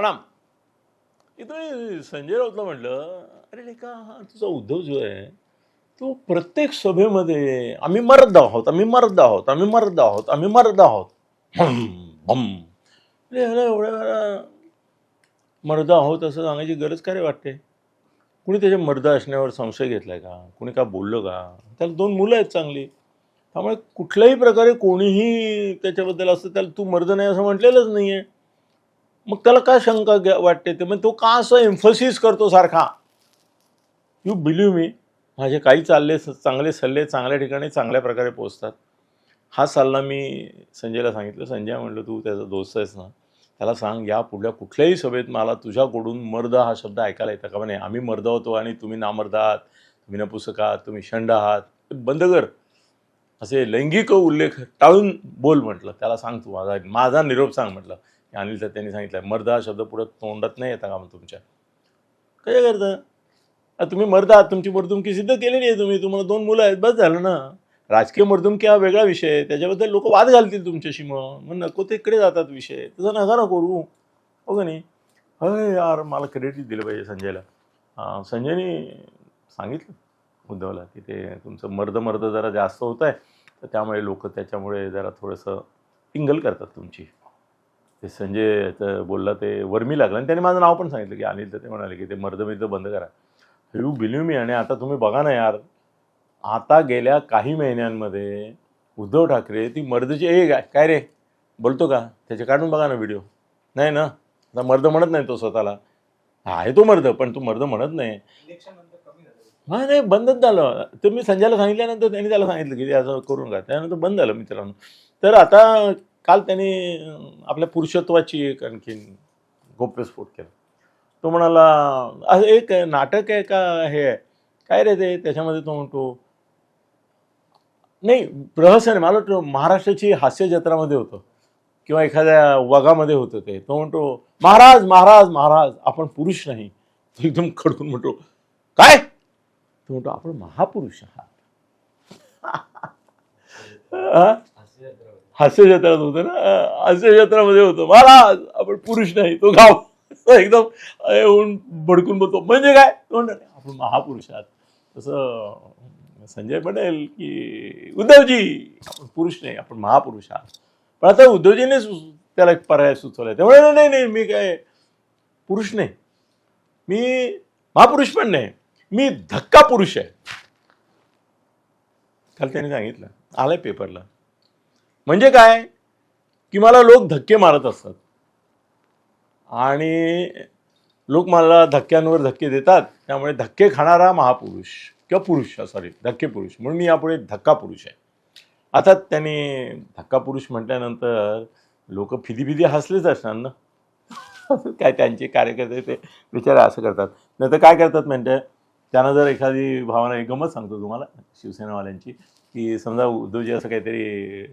प्रणाम. इथं संजय राऊतला म्हटलं अरे लेका हा तुझा उद्धव जो आहे तो प्रत्येक सभेमध्ये आम्ही मर्द आहोत आम्ही मर्द आहोत आम्ही मर्द आहोत आम्ही मर्द आहोत. भम अरे एवढ्या वेळा मर्द आहोत असं सांगायची गरज काय रे वाटते? कुणी त्याच्या मर्द असण्यावर संशय घेतलाय का? कुणी का बोललं का? त्याला दोन मुलं आहेत चांगली. त्यामुळे कुठल्याही प्रकारे कोणीही त्याच्याबद्दल असं त्याला तू मर्द नाही असं म्हटलेलंच नाही आहे मग त्याला काय शंका वाटते ते? मग तो का असं एम्फोसिस करतो सारखा? यू बिलीव्ह मी माझे काही चालले चांगले सल्ले चांगल्या ठिकाणी चांगल्या प्रकारे पोचतात हा सल्ला मी संजयला सांगितलं. संजय म्हणलं तू त्याचा दोस्त आहेस ना? त्याला सांग या पुढल्या कुठल्याही सभेत मला तुझ्याकडून मर्द हा शब्द ऐकायला येतं का? म्हणे आम्ही मर्द होतो आणि तुम्ही नामर्द आहात. तुम्ही नपुसक आहात. तुम्ही शंड आहात. बंद कर. असे लैंगिक उल्लेख टाळून बोल म्हटलं. त्याला सांग तू माझा माझा निरोप सांग म्हटलं. अनिल तर त्यांनी सांगितलं मर्द हा शब्द पुढं तोंडात नाही येता का मग तुमच्या. काय करता? तुम्ही मर्द आहात तुमची मर्दुमकी सिद्ध केलेली आहे तुम्ही तुम्हाला दोन मुलं आहेत बस झालं ना. राजकीय मर्दुमकी हा वेगळा विषय आहे त्याच्याबद्दल लोक वाद घालतील तुमच्याशी मग. मग नको ते इकडे जातात विषय. तसं नका ना करू. हो का नाही? अरे यार मला क्रेडिट दिलं पाहिजे संजयला. संजयने सांगितलं उद्धवला की ते तुमचं मर्द मर्द जरा जास्त होत आहे तर त्यामुळे लोक त्याच्यामुळे जरा थोडंसं टिंगल करतात तुमची. ते संजय तर बोलला ते वर्मी लागलं. आणि त्याने माझं नाव पण सांगितलं की अनिल तर ते म्हणाले की ते मर्द मिर्द बंद करा. यू बिलीव मी आणि आता तुम्ही बघा ना यार आता गेल्या काही महिन्यांमध्ये उद्धव ठाकरे ती मर्दची ए काय काय रे? बोलतो का? त्याचे काढून बघा ना व्हिडिओ नाही ना? आता मर्द म्हणत नाही तो स्वतःला. आहे तो मर्द पण तो मर्द म्हणत नाही. हा नाही बंदच झालं. ते मी संजयला सांगितल्यानंतर त्यांनी त्याला सांगितलं की ते असं करून का त्यानंतर बंद झालं मित्रांनो. तर आता काल त्यांनी आपल्या पुरुषत्वाची एक आणखीन गोप्यस्फोट केला. तो म्हणाला एक नाटक आहे का हे? आहे काय रे ते? त्याच्यामध्ये तो म्हणतो नाही प्रहसन मला वाटतं महाराष्ट्राची हास्य जत्रामध्ये होतं. किंवा एखाद्या वगामध्ये होतं ते. तो म्हणतो महाराज महाराज महाराज आपण पुरुष नाही. तो एकदम खडकून म्हणतो काय? तो म्हणतो आपण महापुरुष आहात. हा? हास्य जत्रात होतं ना. हास्य जत्रामध्ये होतो. महाराज आपण पुरुष नाही तो गाव. एकदम हे होऊन भडकून बोलतो म्हणजे काय? तो आपण महापुरुष आहात तसं संजय पटेल की उद्धवजी आपण पुरुष नाही आपण महापुरुष आहात पण आता उद्धवजीने त्याला एक पर्याय सुचवलाय. त्यामुळे नाही, नाही मी काय पुरुष नाही. मी महापुरुष पण नाही. मी धक्का पुरुष आहे. काल त्याने सांगितलं आलंय पेपरला म्हणजे काय? की मला लोक धक्के मारत असतात. आणि लोक मला धक्क्यांवर धक्के देतात. त्यामुळे धक्के खाणारा महापुरुष किंवा पुरुष सॉरी धक्के पुरुष. म्हणून मी यापुढे धक्का पुरुष आहे. आता त्यांनी धक्का पुरुष म्हटल्यानंतर लोक फिदी फिदी हसलेच असणार ना? काय त्यांचे कार्यकर्ते ते विचार असं करतात. नाही तर काय करतात म्हणजे त्यांना जर एखादी भावना एक गमत सांगतो तुम्हाला शिवसेनावाल्यांची की समजा उद्धवजी असं काहीतरी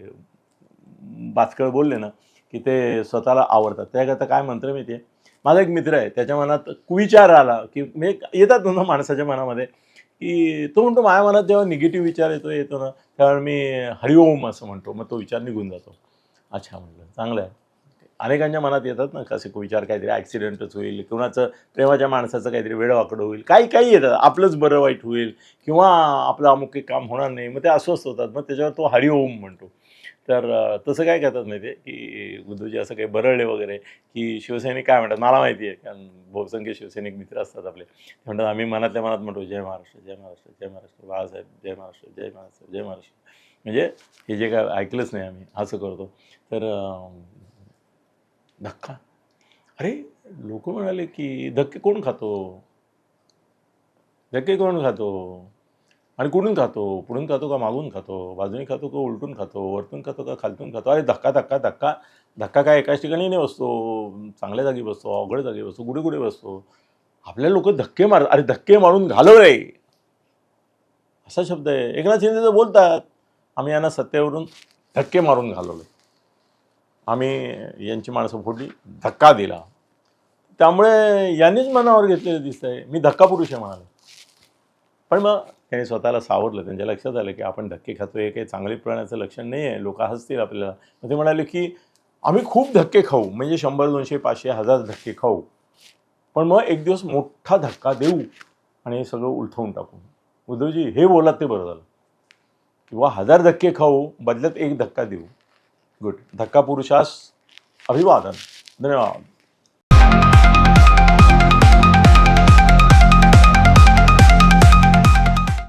बाचकळ बोलले ना की ते स्वतःला आवडतात. त्याकरता काय मंत्र माहिती आहे माझा एक मित्र आहे त्याच्या मनात कुविचार आला की म्हणजे येतात ना माणसाच्या मनामध्ये की तो म्हणतो माझ्या मनात जेव्हा निगेटिव्ह विचार येतो येतो ना त्यावेळी मी हरिओम असं म्हणतो मग तो विचार निघून जातो. अच्छा म्हटलं चांगलं आहे. अनेकांच्या मनात येतात ना कसे विचार काहीतरी ॲक्सिडेंटच होईल कुणाचं प्रेमाच्या माणसाचं काहीतरी वेळवाकडं होईल काही काही येतात आपलंच बरं वाईट होईल किंवा आपलं अमुक काम होणार नाही मग ते अस्वस्थ होतात मग त्याच्यावर तो हरिओम म्हणतो. तर तसं काय करतात माहिती आहे की उद्धवजी असं काही बरळले वगैरे की शिवसैनिक काय म्हणतात? मला माहिती आहे. कारण बहुसंख्य शिवसैनिक मित्र असतात आपले. ते म्हणतात आम्ही मनातल्या मनात म्हणतो जय महाराष्ट्र जय महाराष्ट्र जय महाराष्ट्र बाळासाहेब जय महाराष्ट्र जय महाराष्ट्र जय महाराष्ट्र. म्हणजे हे जे काय ऐकलंच नाही आम्ही असं करतो. तर धक्का. अरे लोक म्हणाले की धक्के कोण खातो? धक्के कोण खातो? आणि कुठून खातो? पुढून खातो का मागून खातो? बाजूने खातो का उलटून खातो? वरतून खातो का खालतून खातो? अरे धक्का धक्का धक्का. धक्का काय एकाच ठिकाणी नाही बसतो. चांगल्या जागी बसतो अवघड जागी बसतो कुठे कुठे बसतो? आपल्या लोक धक्के मार अरे धक्के मारून घालव रे. असा शब्द आहे. एकनाथ शिंदे तर बोलतात आम्ही यांना सत्तेवरून धक्के मारून घालवले. आम्ही यांची माणसं फोडली धक्का दिला. त्यामुळे यांनीच मनावर घेतलेलं दिसतंय. मी धक्का पुरुष आहे म्हणाले. पण मग त्यांनी स्वतःला सावरलं. त्यांच्या लक्षात आलं की आपण धक्के खातो हे काही चांगले प्राण्याचं लक्षण नाही आहे लोक हसतील आपल्याला. मग ते म्हणाले की आम्ही खूप धक्के खाऊ. म्हणजे शंभर दोनशे पाचशे हजार धक्के खाऊ. पण मग एक दिवस मोठा धक्का देऊ आणि हे सगळं उलथवून टाकू. उद्धवजी हे बोलात ते बरं झालं. किंवा हजार धक्के खाऊ बदल्यात एक धक्का देऊ. गुड. धक्का पुरुषास अभिवादन. धन्यवाद.